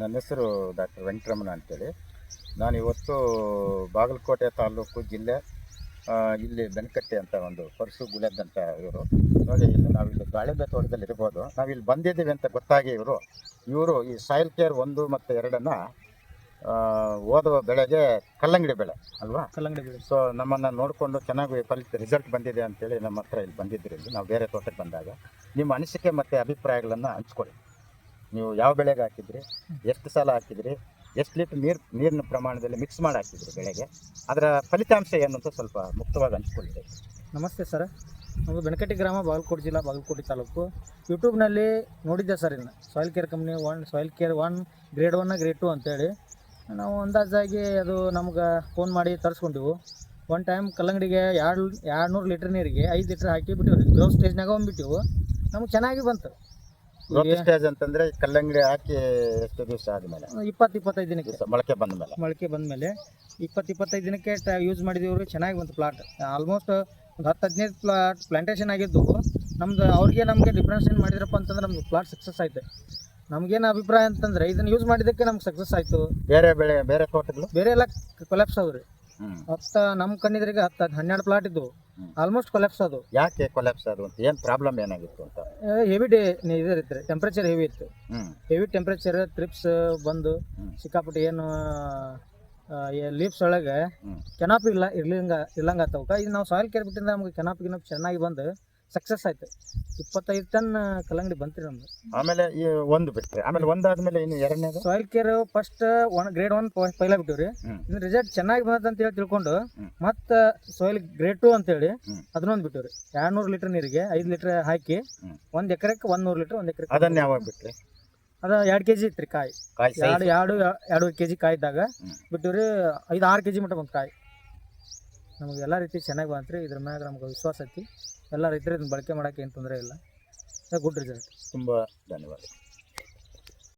ನನ್ನ ಹೆಸರು ಡಾಕ್ಟರ್ ವೆಂಕಟರಮಣ ಅಂತೇಳಿ. ನಾನು ಇವತ್ತು ಬಾಗಲಕೋಟೆ ತಾಲೂಕು ಜಿಲ್ಲೆ ಇಲ್ಲಿ ಬೆನಕಟ್ಟೆ ಅಂತ ಒಂದು ಪರಶು ಗುಳೆದ್ ಅಂತ ಇವರು. ನೋಡಿ ಇಲ್ಲಿ ನಾವಿಲ್ಲಿ ದಾಳಿಂಬೆ ತೋಟದಲ್ಲಿ ಇರ್ಬೋದು. ನಾವಿಲ್ಲಿ ಬಂದಿದ್ದೀವಿ ಅಂತ ಗೊತ್ತಾಗಿ ಇವರು. ಇವರು ಈ ಸಾಯಿಲ್ ಕೇರ್ ಒಂದು ಮತ್ತು ಎರಡನ್ನು ಓದುವ ಬೆಳೆಗೆ ಕಲ್ಲಂಗಡಿ ಬೆಳೆ ಅಲ್ವಾ? ಕಲ್ಲಂಗಡಿ ಬೆಳೆ. ಸೊ ನಮ್ಮನ್ನು ನೋಡಿಕೊಂಡು ಚೆನ್ನಾಗಿ ಫಲಿತ ರಿಸಲ್ಟ್ ಬಂದಿದೆ ಅಂತೇಳಿ ನಮ್ಮ ಹತ್ರ ಇಲ್ಲಿ ಬಂದಿದ್ದರಿಂದ ನಾವು ಬೇರೆ ತೋಟಕ್ಕೆ ಬಂದಾಗ. ನಿಮ್ಮ ಅನಿಸಿಕೆ ಮತ್ತು ಅಭಿಪ್ರಾಯಗಳನ್ನು ಹಂಚ್ಕೊಳ್ಳಿ. ನೀವು ಯಾವ ಬೆಳೆಗೆ ಹಾಕಿದ್ರಿ, ಎಷ್ಟು ಸಲ ಹಾಕಿದ್ರಿ, ಎಷ್ಟು ಲೀಟ್ರ್ ನೀರು, ನೀರಿನ ಪ್ರಮಾಣದಲ್ಲಿ ಮಿಕ್ಸ್ ಮಾಡಿ ಹಾಕಿದ್ರಿ ಬೆಳೆಗೆ, ಅದರ ಫಲಿತಾಂಶ ಏನು ಅಂತ ಸ್ವಲ್ಪ ಮುಕ್ತವಾಗಿ ಹಂಚ್ಕೊಳ್ಳಿ ನಮಸ್ತೆ ಸರ್. ನಮ್ಮದು ಬೆಣಕಟ್ಟಿ ಗ್ರಾಮ ಬಾಗಲಕೋಟೆ ಜಿಲ್ಲಾ ಬಾಗಲಕೋಟೆ ತಾಲೂಕು. ಯೂಟ್ಯೂಬ್ನಲ್ಲಿ ನೋಡಿದ್ದೆ ಸರ್ ಇನ್ನು. Soil care company one soil care one grade one grade two ಅಂತೇಳಿ. ನಾವು ಅಂದಾಜಾಗಿ ಅದು ನಮ್ಗೆ ಫೋನ್ ಮಾಡಿ ತರಿಸ್ಕೊಂಡೆವು. ಒನ್ ಟೈಮ್ ಕಲ್ಲಂಗಡಿಗೆ ಎರಡು ಎರಡು ನೂರು ಲೀಟ್ರ್ ನೀರಿಗೆ ಐದು ಲೀಟ್ರ್ ಹಾಕಿ ಬಿಟ್ಟಿವಿ. ಗ್ರೋ ಸ್ಟೇಜ್ನಾಗ ಒಂಬಿಟ್ಟಿವು ನಮ್ಗೆ ಚೆನ್ನಾಗಿ ಬಂತು. ಗ್ರೋತ್ ಸ್ಟೇಜ್ ಅಂತಂದ್ರೆ ಕಲ್ಲಂಗಡಿ ಹಾಕಿ ಎಷ್ಟು ದಿವಸ ಆದ್ಮೇಲೆ? ಇಪ್ಪತ್ತು ಇಪ್ಪತ್ತೈದು ದಿನಕ್ಕೆ. ದಿವಸ ಮೊಳಕೆ ಬಂದ ಮೇಲೆ ಮೊಳಕೆ ಬಂದ ಮೇಲೆ ಇಪ್ಪತ್ತು ಇಪ್ಪತ್ತೈದು ದಿನಕ್ಕೆ ಯೂಸ್ ಮಾಡಿದೀವ್ರಿ ಚೆನ್ನಾಗಿ ಬಂತು ಪ್ಲಾಟ್ ಆಲ್ಮೋಸ್ಟ್ ಒಂದು ಹತ್ತು ಹದಿನೈದು ಪ್ಲಾಟ್ ಪ್ಲಾಂಟೇಶನ್ ಆಗಿದ್ದು ನಮ್ದು ಅವ್ರಿಗೆ ನಮಗೆ ಡಿಫ್ರೆನ್ಷಿಯೇಟ್ ಮಾಡಿದ್ರಪ್ಪ ಅಂತಂದ್ರೆ ನಮ್ಗೆ ಪ್ಲಾಟ್ ಸಕ್ಸಸ್ ಆಯ್ತು. ನಮಗೇನು ಅಭಿಪ್ರಾಯ ಅಂತಂದ್ರೆ ಇದನ್ನ ಯೂಸ್ ಮಾಡಿದ್ದಕ್ಕೆ ನಮ್ಗೆ ಸಕ್ಸಸ್ ಆಯಿತು. ಬೇರೆ ಬೆಳೆ ಬೇರೆ ತೋಟಗಳು? ಬೇರೆ ಎಲ್ಲ ಕೊಲೆಪ್ಸ್ ಹ್ಮ್. ಹತ್ತು ನಮ್ ಕಣ್ಣಿದ್ರಿಗೆ ಹತ್ತ ಹನ್ನೆರಡು ಪ್ಲಾಟ್ ಇದ್ದು ಆಲ್ಮೋಸ್ಟ್ ಕೊಲೆಪ್ಸ್ ಅದು. ಯಾಕೆ ಕೊಲ್ಯಾಪ್ಸ್ ಅದು ಅಂತ? ಏನು ಪ್ರಾಬ್ಲಮ್ ಏನಾಗಿತ್ತು ಅಂತ? ಹೆವಿ ಡೇ ಇದ್ರಿ ಟೆಂಪ್ರೇಚರ್ ಹೆವಿ ಇತ್ತು. ಹೆವಿ ಟೆಂಪ್ರೇಚರ್ ಟ್ರಿಪ್ಸ್ ಬಂದು. ಸಿಕ್ಕಾಪಟ್ಟೆ ಏನು ಲೀವ್ಸ್ ಒಳಗೆ ಕೆನಾಪ್ ಇಲ್ಲ ಇರ್ಲಿಂಗ ಇರ್ಲಂಗ ಆತವಕ ಇದು ನಾವು ಸಾಯಿಲ್ ಕೇರ್ ಬಿಟ್ಟಿಂದ ನಮ್ಗೆ ಕೆನಾಪ್ ಗಿನಾಪ್ ಚೆನ್ನಾಗಿ ಬಂದು ಸಕ್ಸಸ್ ಆಯ್ತು. ಇಪ್ಪತ್ತೈದು ಟನ್ ಕಲ್ಲಂಗಡಿ ಬಂತ್ರಿ ನಮ್ದು. ಆಮೇಲೆ ಈ ಒಂದು ಬಿಟ್ಟು ಆಮೇಲೆ ಒಂದಾದ್ಮೇಲೆ ಇನ್ನು ಎರಡನೇದು? Soil care first one grade one ಪೈಲ ಬಿಟ್ಟಿವ್ರಿ. ಇನ್ನು ರಿಸಲ್ಟ್ ಚೆನ್ನಾಗಿ ಬಂದದ ಅಂತ ಹೇಳಿ ತಿಳ್ಕೊಂಡು. ಮತ್ತೆ ಸಾಯಿಲ್ ಗ್ರೇಡ್ ಟು ಅಂತೇಳಿ ಹೇಳಿ ಅದನ್ನೊಂದು ಬಿಟ್ಟಿವ್ರಿ. ಎರಡು ನೂರು ಲೀಟರ್ ನೀರಿಗೆ ಐದು ಲೀಟರ್ ಹಾಕಿ. ಒಂದು ಎಕರೆಕ್ಕೆ ಒಂದು ನೂರು ಲೀಟರ್ ಒಂದು ಎಕರೆ ಅದನ್ನ ಯಾವಾಗ ಬಿಟ್ರಿ? ಅದ ಎರಡು ಕೆಜಿ ಇತ್ತು ರೀ ಕಾಯಿ ಎರಡು ಎರಡು ಎರಡೂವರೆ ಕೆಜಿ ಕಾಯಿ ಇದ್ದಾಗ ಹ್ಮ್. ಬಿಟ್ಟಿವ್ರಿ ಐದು ಆರು ಕೆ ಜಿ ಮಟ್ಟ ಬಂತು ಕಾಯಿ. ನಮಗೆ ಎಲ್ಲ ರೀತಿ ಚೆನ್ನಾಗಿ ಬಂತು ರೀ ಇದ್ರ ಮ್ಯಾಗ ನಮ್ಗೆ ವಿಶ್ವಾಸ ಐತಿ. ಎಲ್ಲ ರೈತರು ಇದನ್ನ ಬಳಕೆ ಮಾಡೋಕೆ ಏನು ತೊಂದರೆ ಇಲ್ಲ. ಗುಡ್ ರಿಸಲ್ಟ್ ತುಂಬ ಧನ್ಯವಾದ